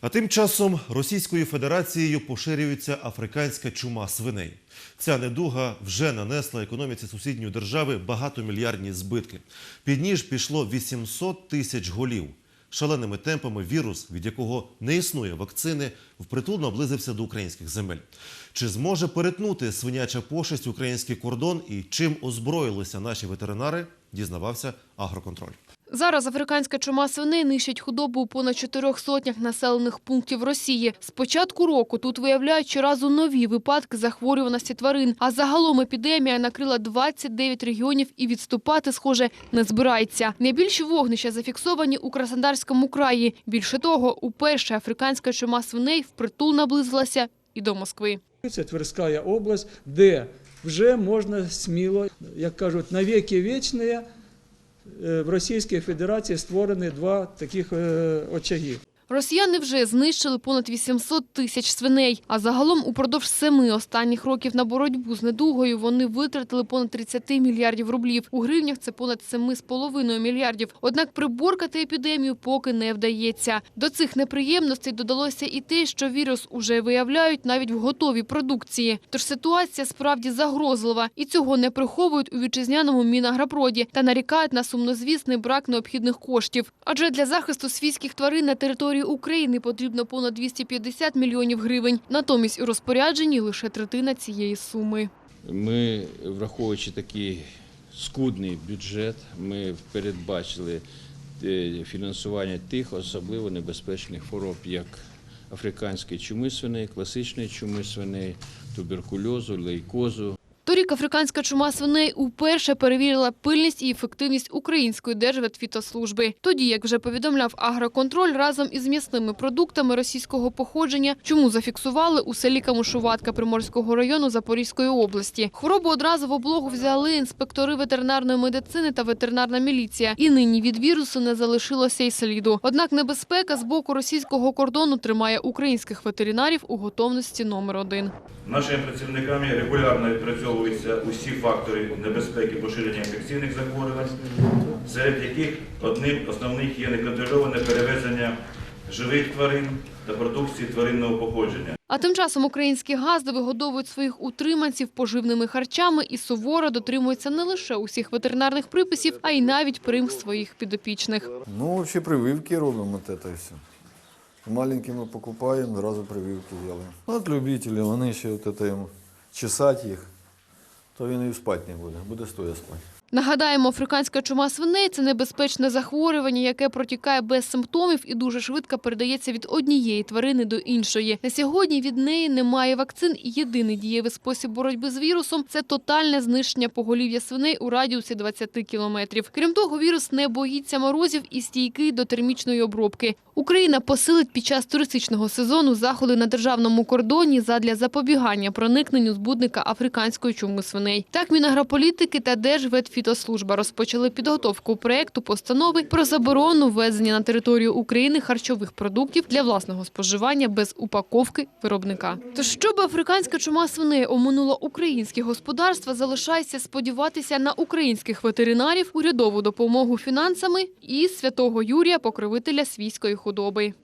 А тим часом Російською Федерацією поширюється африканська чума свиней. Ця недуга вже нанесла економіці сусідньої держави багатомільярдні збитки. Під ніж пішло 800 тисяч голів. Шаленими темпами вірус, від якого не існує вакцини, впритул наблизився до українських земель. Чи зможе перетнути свиняча пошесть український кордон і чим озброїлися наші ветеринари, дізнавався агроконтроль. Зараз африканська чума свиней нищить худобу у понад чотирьох сотнях населених пунктів Росії. З початку року тут виявляють щоразу нові випадки захворюваності тварин. А загалом епідемія накрила 29 регіонів і відступати, схоже, не збирається. Найбільші вогнища зафіксовані у Краснодарському краї. Більше того, уперше африканська чума свиней впритул наблизилася і до Москви. Це Тверська область, де вже можна сміло, як кажуть, навіки вічні е, в Російській Федерації створені два таких е, очаги. Росіяни вже знищили понад 800 тисяч свиней. А загалом упродовж семи останніх років на боротьбу з недугою вони витратили понад 30 мільярдів рублів. У гривнях це понад 7,5 мільярдів. Однак приборкати епідемію поки не вдається. До цих неприємностей додалося і те, що вірус уже виявляють навіть в готовій продукції. Тож ситуація справді загрозлива. І цього не приховують у вітчизняному Мінагропроді та нарікають на сумнозвісний брак необхідних коштів. Адже для захисту свійських тварин на території України потрібно понад 250 мільйонів гривень. Натомість у розпорядженні лише третина цієї суми. Ми, враховуючи такий скудний бюджет, ми передбачили е, фінансування тих особливо небезпечних хвороб, як африканської чуми свиней, класичної чуми свиней, туберкульозу, лейкозу. Торік африканська чума свиней уперше перевірила пильність і ефективність української держветфітослужби. Тоді, як вже повідомляв агроконтроль, разом із м'ясними продуктами російського походження чому зафіксували у селі Камушуватка Приморського району Запорізької області. Хворобу одразу в облогу взяли інспектори ветеринарної медицини та ветеринарна міліція. І нині від вірусу не залишилося й сліду. Однак небезпека з боку російського кордону тримає українських ветеринарів у готовності номер один. Нашими працівниками регулярно відпрацьовуються усі фактори небезпеки поширення інфекційних захворювань, серед яких одним основних є неконтрольоване перевезення живих тварин та продукції тваринного походження. А тим часом українські газди вигодовують своїх утриманців поживними харчами і суворо дотримуються не лише усіх ветеринарних приписів, а й навіть прим своїх підопічних. Ну, вообще прививки робимо это і все. Маленькі ми покупаємо, зразу прививки робимо. От любителі, вони ще от чесати їх, то він і спати не буде, буде стоя спати. Нагадаємо, африканська чума свиней – це небезпечне захворювання, яке протікає без симптомів і дуже швидко передається від однієї тварини до іншої. На сьогодні від неї немає вакцин і єдиний дієвий спосіб боротьби з вірусом – це тотальне знищення поголів'я свиней у радіусі 20 кілометрів. Крім того, вірус не боїться морозів і стійкий до термічної обробки. Україна посилить під час туристичного сезону заходи на державному кордоні задля запобігання проникненню збудника африканської чуми свиней. Так Мінагрополітики та Держветфітослужба розпочали підготовку проекту постанови про заборону ввезення на територію України харчових продуктів для власного споживання без упаковки виробника. Тож, щоб африканська чума свиней оминула українські господарства, залишається сподіватися на українських ветеринарів, урядову допомогу фінансами і святого Юрія, покровителя свійської худоби.